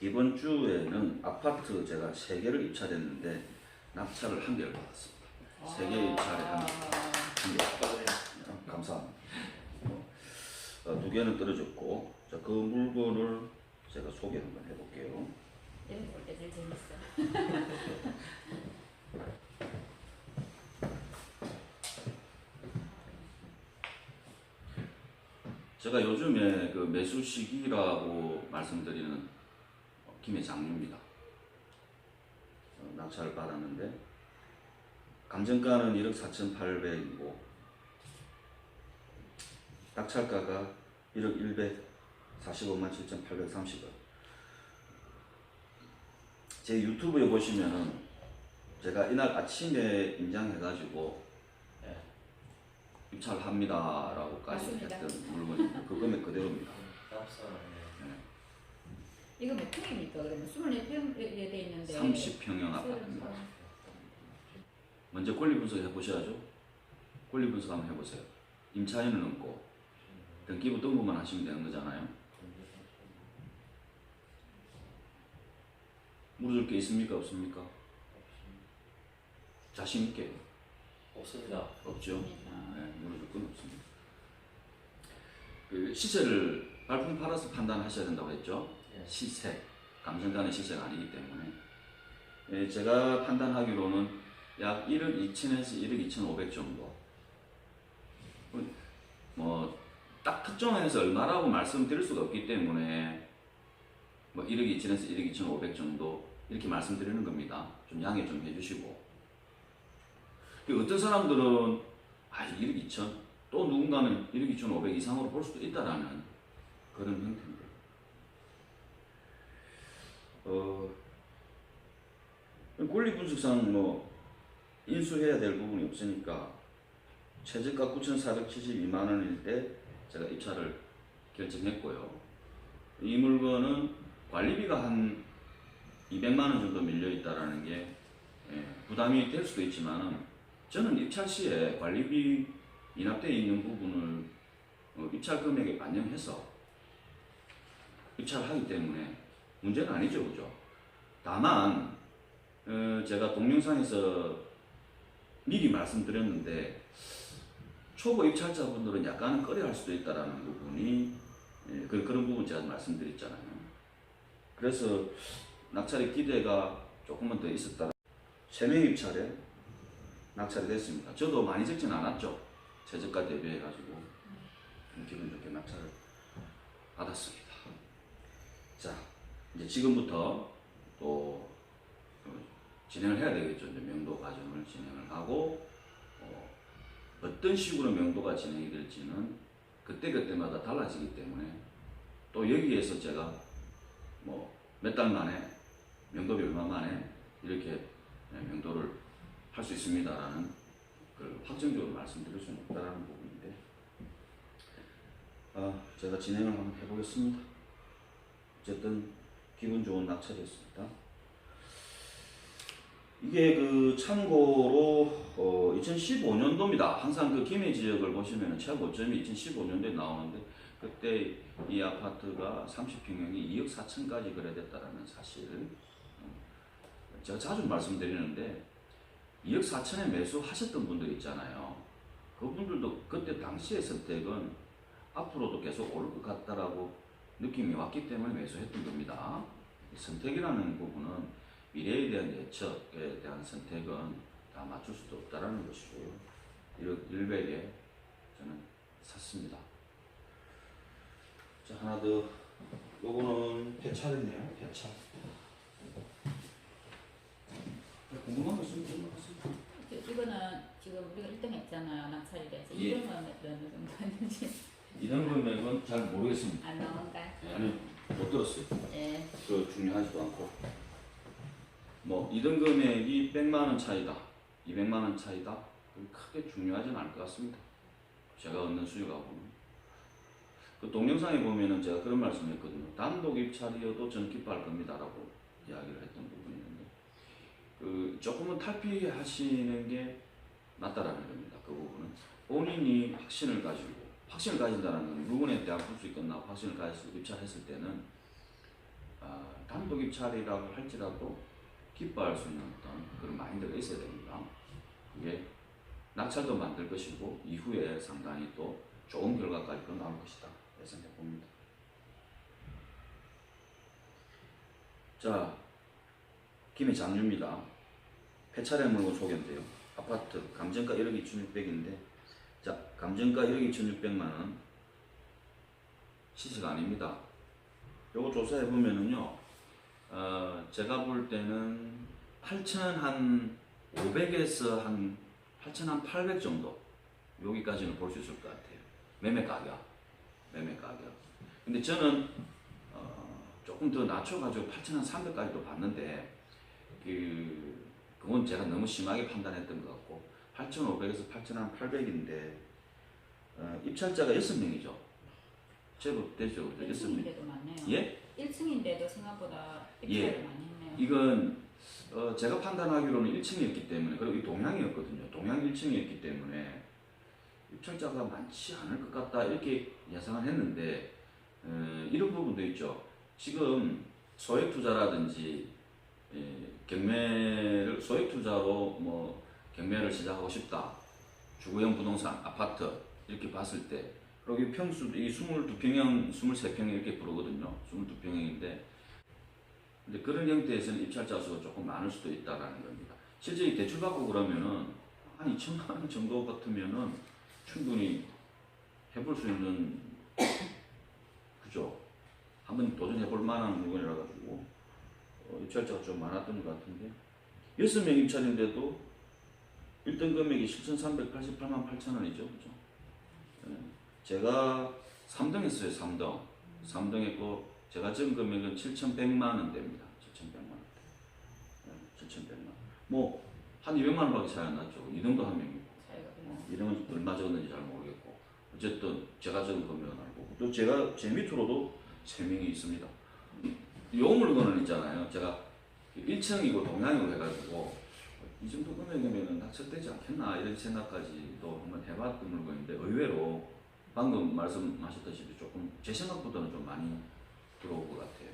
이번 주에는 아파트 제가 세 개를 입찰했는데 낙찰을 한 개를 받았습니다. 세개 입찰에 한, 한 개. 어, 감사합니다. 어, 어, 두 개는 떨어졌고 자, 그 물건을 제가 소개 한번 해볼게요. 이런 거볼 때 제일 재밌어. 제가 요즘에 그 매수 시기라고 말씀드리는 어, 김해 장류입니다. 어, 낙찰을 받았는데 감정가는 1억 4,800이고 낙찰가가 1억 145만 7,830원. 제 유튜브에 보시면은 제가 이날 아침에 임장해가지고 예, 입찰합니다라고까지. 했던 물건이 그 금액 그대로입니다. 이거 몇 평입니까? 그러면 24평에 돼 있는데. 30평형 아파트입니다. 먼저 권리 분석 해보셔야죠. 권리 분석 한번 해보세요. 임차인은 없고 등기부 등록만 하시면 되는 거잖아요. 물어줄 게 있습니까 없습니까? 자신 있게 없습니다. 없죠. 네, 물어줄 건 없습니다. 그 시세를 발품 팔아서 판단하셔야 된다고 했죠. 예. 시세, 감정간의 시세가 아니기 때문에 예, 제가 판단하기로는 약 1억 2천에서 1억 2천5백 정도 뭐 딱 특정해서 얼마라고 말씀드릴 수가 없기 때문에 뭐 1억 2천에서 1억 2천5백 정도 이렇게 말씀드리는 겁니다. 좀 양해 좀 해주시고 그 어떤 사람들은 아 1억 2천 또 누군가는 1억 2천5백 이상으로 볼 수도 있다라는 그런 형태입니다. 어, 권리 분석상 뭐 인수해야 될 부분이 없으니까 최저가 9,472만 원일 때 제가 입찰을 결정했고요. 이 물건은 관리비가 한 200만 원 정도 밀려 있다라는 게 예, 부담이 될 수도 있지만은 저는 입찰 시에 관리비 인합되어 있는 부분을 어, 입찰 금액에 반영해서 입찰하기 때문에 문제는 아니죠, 그죠? 다만 어, 제가 동영상에서 미리 말씀드렸는데 초보 입찰자분들은 약간은 꺼려할 수도 있다라는 부분이 예, 그, 그런 부분 제가 말씀드렸잖아요. 그래서 낙찰의 기대가 조금만 더 있었다. 세명 입찰에 낙찰이 됐습니다. 저도 많이 적진 않았죠. 최저가 대비해가지고 기분 좋게 낙찰을 받았습니다. 자, 이제 지금부터 또 어, 진행을 해야 되겠죠. 이제 명도 과정을 진행을 하고 어, 어떤 식으로 명도가 진행이 될지는 그때 그때마다 달라지기 때문에 또 여기에서 제가 뭐 몇 달 만에 명도비 얼마 만에 이렇게 네, 명도를 할 수 있습니다라는 그 확정적으로 말씀드릴 수는 없다라는 부분인데 아, 제가 진행을 한번 해보겠습니다. 어쨌든 기분 좋은 낙찰이었습니다. 이게 그 참고로 어 2015년도입니다. 항상 그 김해 지역을 보시면은 최고점이 2015년도에 나오는데 그때 이 아파트가 30평형이 2억 4천까지 거래됐다라는 사실을 어, 제가 자주 말씀드리는데 2억 4천에 매수하셨던 분들 있잖아요. 그분들도 그때 당시의 선택은 앞으로도 계속 오를 것 같다라고 느낌이 왔기 때문에 매수했던 겁니다. 선택이라는 부분은 미래에 대한 예측에 대한 선택은 다 맞출 수도 없다라는 것이고요. 1억 1백에 저는 샀습니다. 자, 하나 더. 요거는 폐차됐네요. 폐차. 궁금한 거 있으면. 저- 이거는 지금 우리가 1등 했잖아요. 낙찰이 돼서. 예. 이런 건 어느 정도 하는지 이런 금액은 잘 모르겠습니다. 안 나온가? 아니, 못 들었어요. 예. 그 중요하지도 않고. 뭐 이런 금액이 100만 원 차이다. 200만 원 차이다. 그게 크게 중요하지는 않을 것 같습니다. 제가 얻는 수익하고는 그 동영상에 보면은 제가 그런 말씀 했거든요. 단독 입찰이어도 저는 기뻐할 겁니다 라고 이야기를 했던 부분이 있는데 그 조금은 탈피하시는 게 낫다라는 겁니다. 그 부분은. 본인이 확신을 가지고 확신을 가진다는 건 물건에 대한 불수익 끝나고 확신을 가지고 입찰했을 때는 아, 단독 단독 입찰이라고 할지라도 기뻐할 수 있는 어떤 그런 마인드가 있어야 됩니다. 그게 낙찰도 만들 것이고 이후에 상당히 또 좋은 결과까지 나올 것이다 예상해 봅니다. 자, 김해 장류입니다. 폐차량 물건 소개인데요. 아파트 감정가 1억 2,600인데 자, 감정가 1억 2,600만 원 시세가 아닙니다. 요거 조사해 보면은요, 어, 제가 볼 때는 8천 한 500에서 한 8천 한800 정도 여기까지는 볼 수 있을 것 같아요. 매매 가격, 매매 가격. 근데 저는 어, 조금 더 낮춰가지고 8천 한 300까지도 봤는데 그 그건 제가 너무 심하게 판단했던 것 같고 8,500에서 8천 한 800인데 어, 입찰자가 6명이죠. 제법 되죠. 그죠? 6명. 1층인데도 많네요. 예? 1층인데도 생각보다 예. 입찰이 많이 했네요. 이건 어, 제가 판단하기로는 1층이었기 때문에 그리고 이 동향이었거든요. 동향 1층이었기 때문에 입찰자가 많지 않을 것 같다 이렇게 예상을 했는데 어, 이런 부분도 있죠. 지금 소액 투자라든지 예, 경매를 소액 투자로 뭐 경매를 시작하고 싶다. 주거용 부동산 아파트 이렇게 봤을 때 그리고 이 평수도 이 22평형, 23평 이렇게 부르거든요. 22평형인데 근데 그런 형태에서는 입찰자 수가 조금 많을 수도 있다라는 겁니다. 실제 이 대출 받고 그러면은 한 2천만 원 정도 같으면은 충분히 해볼 수 있는 그죠? 한번 도전해 볼 만한 물건이라 가지고 어, 입찰자가 좀 많았던 것 같은데 여섯 명 입찰인데도 1등 금액이 7,388만 8천 원이죠, 그죠? 예. 제가 3등 했어요, 3등. 3등 했고 제가 전 금액은 7,100만 원대입니다. 7,100만 원대. 네, 7,100만 원. 뭐, 한 200만 원밖에 차이 안 났죠. 2등도 한 명이고. 별로. 어, 이름은 얼마 적었는지 잘 모르겠고. 어쨌든 제가 적은 금액은 알고. 또 제가 제 밑으로도 3명이 있습니다. 요 물건은 있잖아요. 제가 1층이고 동양으로 해가지고 이 정도 금액이면 낙찰되지 않겠나 이런 생각까지도 한번 해봤던 물건인데 의외로 방금 말씀하셨다시피 조금 제 생각보다는 좀 많이 들어올 것 같아요.